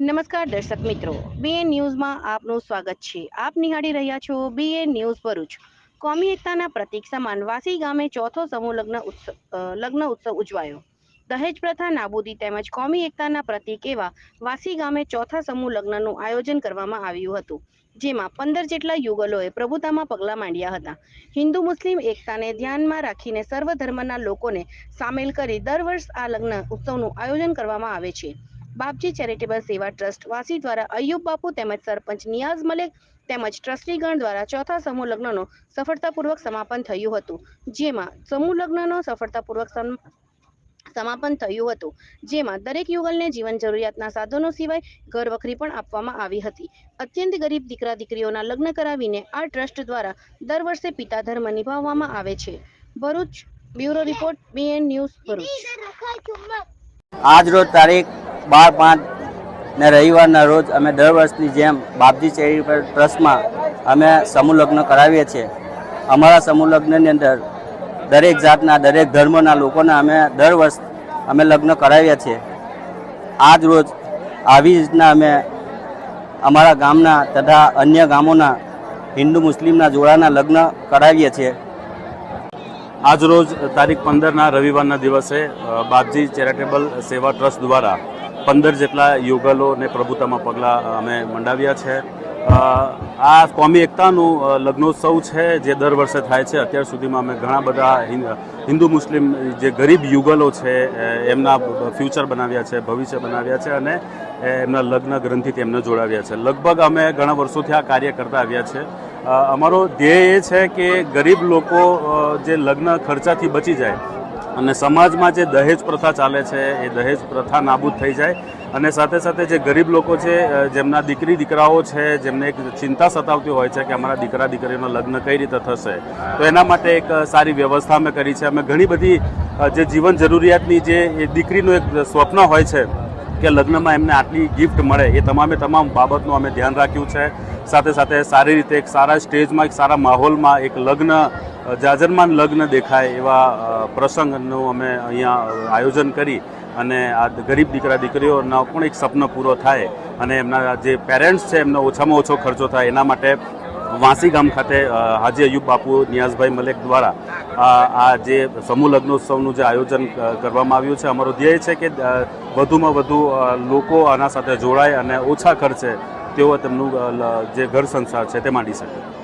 નમસ્કાર દર્શક મિત્રો. બીએન ન્યૂઝમાં આપનું સ્વાગત છે. આપ નિહાળી રહ્યા છો બીએન ન્યૂઝ ભરૂચ. કોમી એકતાના પ્રતીક સમાન વાસી ગામે ચોથો સમૂહ લગ્ન ઉત્સવ લગ્ન ઉત્સવ ઉજવાયો. દહેજ પ્રથા, નાબૂદી તેમજ કોમી એકતાના પ્રતીક એવા વાસી ગામે ચોથા સમૂહ લગ્નનું આયોજન કરવામાં આવ્યું હતું, જેમાં પંદર જેટલા યુગલોએ પ્રભુતામાં પગલાં માંડ્યા હતા. હિન્દુ મુસ્લિમ એકતાને ધ્યાનમાં રાખીને સર્વ ધર્મના લોકોને સામેલ કરી દર વર્ષ આ લગ્ન ઉત્સવનું આયોજન કરવામાં આવે છે. બાપજી ચેરિટેબલ સેવા ટ્રસ્ટ વાસી દ્વારા અયુબ બાપુ તેમજ સરપંચ નિયાઝ મલેક તેમજ ટ્રસ્ટીગણ દ્વારા ચોથા સમૂહ લગ્નનો સફળતાપૂર્વક સમાપન થયું હતું. જેમાં સમૂહ લગ્નનો સફળતાપૂર્વક સમાપન થયું હતું. જેમાં દરેક યુગલને જીવન જરૂરિયાતના સાધનો સિવાય ઘર વખરી પણ આપવામાં આવી હતી. અત્યંત ગરીબ દીકરા દીકરીઓના લગ્ન કરાવીને આ ટ્રસ્ટ દ્વારા દર વર્ષે પિતા ધર્મ નિભાવવામાં આવે છે. Bharuch bureau report BN news Bharuch. આજ રોજ તારીખ બાર, પાંચ ને રવિવારના રોજ અમે દર વર્ષની જેમ બાપજી ચેરિટેબલ ટ્રસ્ટમાં અમે સમૂહ લગ્ન કરાવીએ છીએ. અમારા સમૂહ લગ્નની અંદર દરેક જાતના, દરેક ધર્મના લોકોના અમે દર વર્ષ અમે લગ્ન કરાવીએ છીએ. આજ રોજ આવી રીતના અમે અમારા ગામના તથા અન્ય ગામોના હિન્દુ મુસ્લિમના જોડાના લગ્ન કરાવીએ છીએ. આજરોજ તારીખ પંદરના રવિવારના દિવસે બાપજી ચેરિટેબલ સેવા ટ્રસ્ટ દ્વારા પંદર જેટલા યુગલોને પ્રભુતામાં પગલાં અમે મંડાવ્યા છે. આ કોમી એકતાનું લગ્નોત્સવ છે જે દર વર્ષે થાય છે. અત્યાર સુધીમાં અમે ઘણા બધા હિન્દ- મુસ્લિમ જે ગરીબ યુગલો છે એમના ફ્યુચર બનાવ્યા છે, ભવિષ્ય બનાવ્યા છે અને એમના લગ્ન ગ્રંથિથી એમને જોડાવ્યા છે. લગભગ અમે ઘણા વર્ષોથી આ કાર્ય કરતા આવ્યા છે. અમારો ધ્યેય એ છે કે ગરીબ લોકો જે લગ્ન ખર્ચાથી બચી જાય અને સમાજમાં જે દહેજ પ્રથા ચાલે છે, એ દહેજ પ્રથા નાબૂદ થઈ જાય. અને સાથે સાથે જે ગરીબ લોકો છે જેમના દીકરી, દીકરાઓ છે, જેમને એક ચિંતા સતાવતી હોય છે કે અમારા દીકરા દીકરીનો લગ્ન કઈ રીતે થશે, તો એના માટે એક સારી વ્યવસ્થા અમે કરી છે. અમે ઘણી બધી જે જીવન જરૂરિયાતની જે દીકરીનું એક સ્વપ્ન હોય છે કે લગ્નમાં એમને આટલી ગિફ્ટ મળે, એ તમામે તમામ બાબતનું અમે ધ્યાન રાખ્યું છે. સાથે સાથે સારી રીતે એક સારા સ્ટેજમાં એક સારા માહોલમાં એક લગ્ન જાજરમાન લગ્ન દેખાય એવા પ્રસંગનું અમે અહીંયા આયોજન કરી અને આ ગરીબ દીકરા દીકરીઓનો પણ એક સપનો પૂરો થાય અને એમના જે પેરેન્ટ્સ છે એમનો ઓછામાં ઓછો ખર્ચો થાય એના માટે વાંસી ગામ ખાતે હાજી અયુબ બાપુ, નિયાઝભાઈ મલેક દ્વારા આ જે સમૂહ લગ્નોત્સવનું જે આયોજન કરવામાં આવ્યું છે. અમારો ધ્યેય છે કે વધુમાં વધુ લોકો આના સાથે જોડાય અને ઓછા ખર્ચે તેઓ તેમનું જે ઘર સંસાર છે તે માંડી શકે.